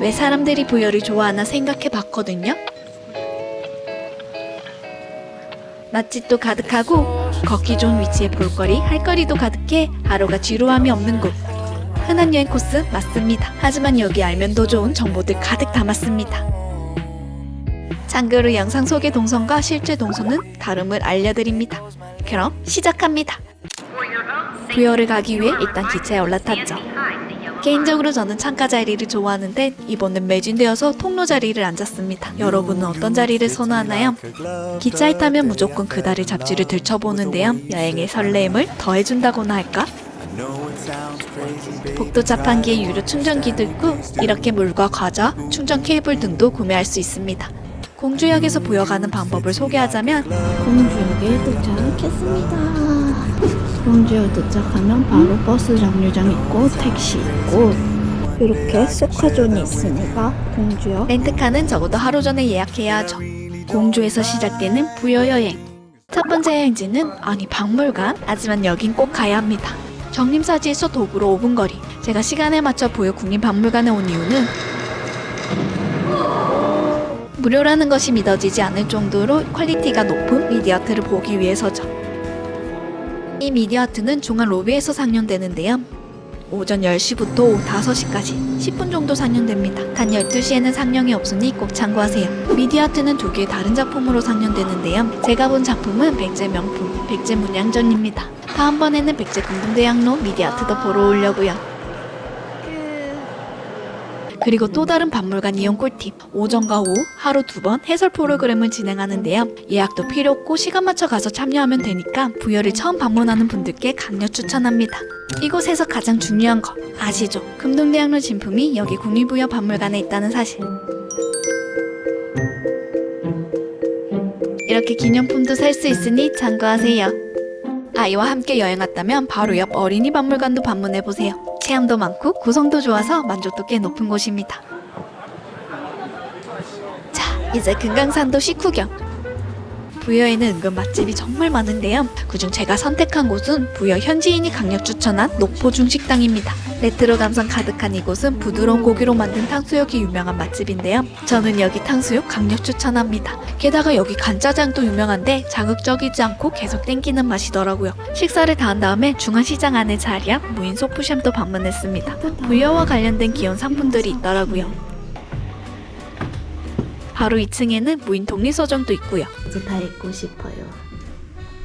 왜 사람들이 부여를 좋아하나 생각해 봤거든요. 맛집도 가득하고 걷기 좋은 위치에 볼거리, 할 거리도 가득해 하루가 지루함이 없는 곳. 흔한 여행 코스 맞습니다. 하지만 여기 알면 더 좋은 정보들 가득 담았습니다. 참고로 영상 속의 동선과 실제 동선은 다름을 알려드립니다. 그럼 시작합니다. 부여를 가기 위해 일단 기차에 올라탔죠. 개인적으로 저는 창가 자리를 좋아하는데 이번엔 매진되어서 통로 자리를 앉았습니다. 여러분은 어떤 자리를 선호하나요? 기차에 타면 무조건 그달의 잡지를 들춰보는데요. 여행의 설렘을 더해준다고나 할까? 복도 자판기에 유료 충전기도 있고 이렇게 물과 과자, 충전 케이블 등도 구매할 수 있습니다. 공주역에서 부여가는 방법을 소개하자면 공주역에 도착했습니다. 공주역 도착하면 바로 버스 정류장 있고 택시 있고 이렇게 소카존이 있으니까 공주역 렌트카는 적어도 하루 전에 예약해야 하죠. 공주에서 시작되는 부여 여행. 첫 번째 여행지는 아니 박물관. 하지만 여긴 꼭 가야 합니다. 정림사지에서 도보로 5분 거리. 제가 시간에 맞춰 부여 국립박물관에 온 이유는 무료라는 것이 믿어지지 않을 정도로 퀄리티가 높은 미디어아트를 보기 위해서죠. 이 미디어 아트는 중앙 로비에서 상영되는데요. 오전 10시부터 오후 5시까지 10분 정도 상영됩니다. 단 12시에는 상영이 없으니 꼭 참고하세요. 미디어아트는 두 개의 다른 작품으로 상영되는데요. 제가 본 작품은 백제 명품, 백제 문양전입니다. 다음번에는 백제 금동대학로 미디어아트도 보러 오려고요. 그리고 또 다른 박물관 이용 꿀팁. 오전과 오후 하루 두 번 해설 프로그램을 진행하는데요. 예약도 필요 없고 시간 맞춰 가서 참여하면 되니까 부여를 처음 방문하는 분들께 강력 추천합니다. 이곳에서 가장 중요한 거 아시죠? 금동대학로 진품이 여기 국립부여 박물관에 있다는 사실. 이렇게 기념품도 살 수 있으니 참고하세요. 아이와 함께 여행 왔다면 바로 옆 어린이 박물관도 방문해 보세요. 체험도 많고 구성도 좋아서 만족도 꽤 높은 곳입니다. 자, 이제 금강산도 식후경. 부여에는 은근 맛집이 정말 많은데요. 그중 제가 선택한 곳은 부여 현지인이 강력 추천한 녹포 중식당입니다. 레트로 감성 가득한 이곳은 부드러운 고기로 만든 탕수육이 유명한 맛집인데요. 저는 여기 탕수육 강력 추천합니다. 게다가 여기 간짜장도 유명한데 자극적이지 않고 계속 땡기는 맛이더라고요. 식사를 다 한 다음에 중앙시장 안에 자리한 무인 소프샵도 방문했습니다. 부여와 관련된 귀여운 상품들이 있더라고요. 바로 2층에는 무인 독립서점도 있고요. 이제 다 읽고 싶어요.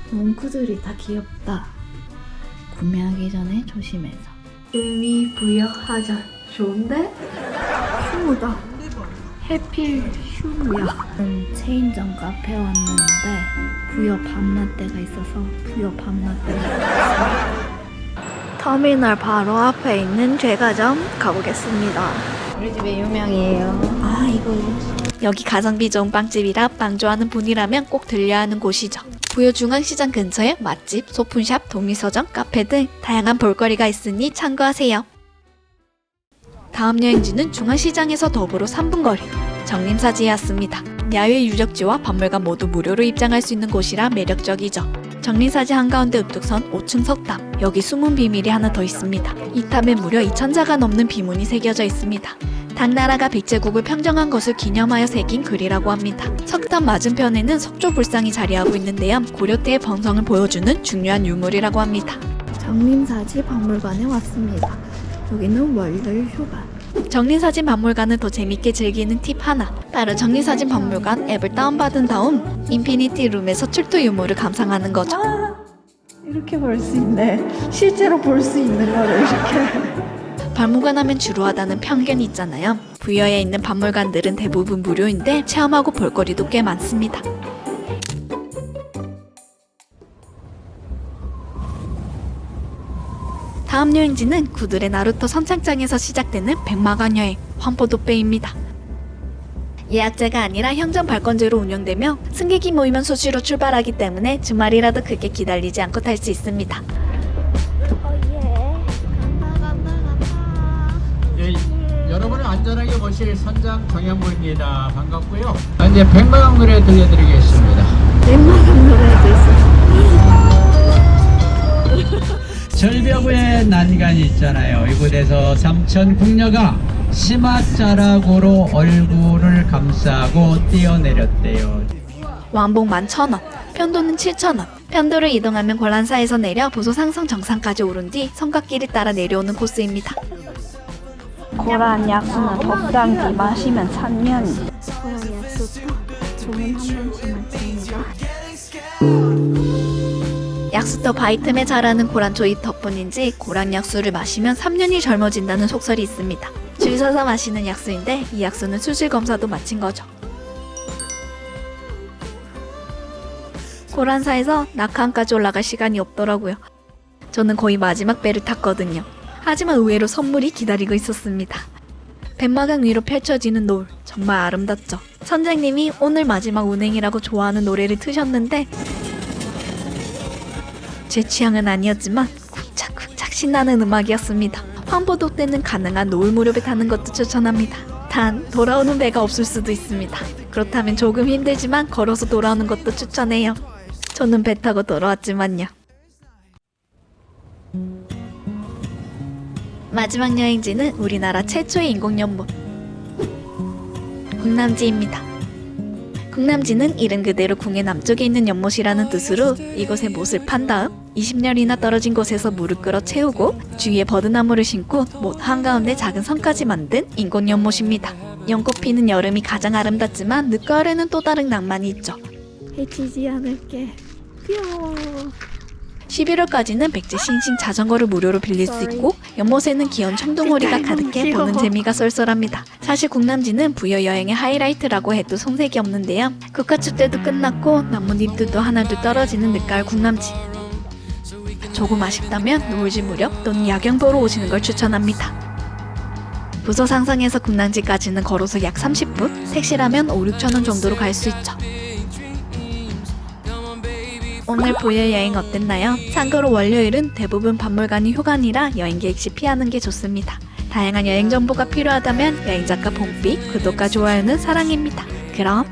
문구들이 다 귀엽다. 구매하기 전에 조심해서. 의미 부여하자. 좋은데? 휴무다. 해필 휴무야. 음, 체인점 카페 왔는데 부여 밤라떼가 있어서 부여 밤라떼. 터미널 바로 앞에 있는 제과점 가보겠습니다. 우리 집에 유명이에요. 아 이거요. 여기 가성비 좋은 빵집이라 빵 좋아하는 분이라면 꼭 들려야 하는 곳이죠. 부여 중앙시장 근처에 맛집, 소품샵, 독립서점, 카페 등 다양한 볼거리가 있으니 참고하세요. 다음 여행지는 중앙시장에서 더불어 3분 거리 정림사지에 왔습니다. 야외 유적지와 박물관 모두 무료로 입장할 수 있는 곳이라 매력적이죠. 정림사지 한가운데 우뚝 선 5층 석탑. 여기 숨은 비밀이 하나 더 있습니다. 이 탑에 무려 2천자가 넘는 비문이 새겨져 있습니다. 당나라가 백제국을 평정한 것을 기념하여 새긴 글이라고 합니다. 석탑 맞은편에는 석조불상이 자리하고 있는데요. 고려 때의 번성을 보여주는 중요한 유물이라고 합니다. 정림사지 박물관에 왔습니다. 여기는 월요일 휴가. 정리사진 박물관을 더 재밌게 즐기는 팁 하나. 바로 정리사진 박물관 앱을 다운받은 다음 인피니티 룸에서 출토 유물을 감상하는 거죠. 이렇게 볼 수 있네. 실제로 볼 수 있는 거를 이렇게. 박물관 하면 주루하다는 편견이 있잖아요. 부여에 있는 박물관들은 대부분 무료인데 체험하고 볼거리도 꽤 많습니다. 다음 여행지는 구들의 나루토 선착장에서 시작되는 백마관 여행 황포도배입니다. 예약제가 아니라 형전 발권제로 운영되며 승객이 모이면 수시로 출발하기 때문에 주말이라도 크게 기다리지 않고 탈 수 있습니다. 예, 여러분을 안전하게 모실 선장 정현무입니다. 반갑고요. 아, 이제 백마강 노래 들려드리겠습니다. 웬만한 노래도 있어. 절벽에 난간이 있잖아요. 이곳에서 삼천 궁녀가 치맛자락으로 얼굴을 감싸고 뛰어내렸대요. 왕복 11,000원, 편도는 7,000원. 편도를 이동하면 고란사에서 내려 보소 상성 정상까지 오른 뒤 성곽길을 따라 내려오는 코스입니다. 고란 약수는 적당히 마시면 찬면이. 고란 약수터 종은 한 씁니다. 약수터 바이틈에 자라는 고란초잎 덕분인지 고란 약수를 마시면 3년이 젊어진다는 속설이 있습니다. 줄 서서 마시는 약수인데 이 약수는 수질 검사도 마친 거죠. 고란사에서 낙하암까지 올라갈 시간이 없더라고요. 저는 거의 마지막 배를 탔거든요. 하지만 의외로 선물이 기다리고 있었습니다. 벤마강 위로 펼쳐지는 노을 정말 아름답죠. 선장님이 오늘 마지막 운행이라고 좋아하는 노래를 트셨는데 제 취향은 아니었지만 쿵짝쿵짝 신나는 음악이었습니다. 환보도 때는 가능한 노을 무렵에 타는 것도 추천합니다. 단 돌아오는 배가 없을 수도 있습니다. 그렇다면 조금 힘들지만 걸어서 돌아오는 것도 추천해요. 저는 배 타고 돌아왔지만요. 마지막 여행지는 우리나라 최초의 인공연못 궁남지입니다. 궁남지는 이름 그대로 궁의 남쪽에 있는 연못이라는 뜻으로 이곳에 못을 판 다음 20년이나 떨어진 곳에서 물을 끌어 채우고 주위에 버드나무를 심고 못 한가운데 작은 섬까지 만든 인공 연못입니다. 연꽃 피는 여름이 가장 아름답지만 늦가을에는 또 다른 낭만이 있죠. 해치지 않을게. 귀여워. 11월까지는 백제 싱싱 자전거를 무료로 빌릴 수 있고 연못에는 귀여운 청둥오리가 가득해 보는 재미가 쏠쏠합니다. 사실 국남지는 부여 여행의 하이라이트라고 해도 손색이 없는데요. 국가축제도 끝났고 나뭇잎들도 하나둘 떨어지는 늦가을 국남지. 조금 아쉽다면 노을지 무렵 또는 야경 보러 오시는 걸 추천합니다. 부서 상상에서 국남지까지는 걸어서 약 30분, 택시라면 5, 6천 원 정도로 갈 수 있죠. 오늘 보여 여행 어땠나요? 참고로 월요일은 대부분 박물관이 휴관이라 여행 계획 시 피하는 게 좋습니다. 다양한 여행 정보가 필요하다면 여행작가 봄비, 구독과 좋아요는 사랑입니다. 그럼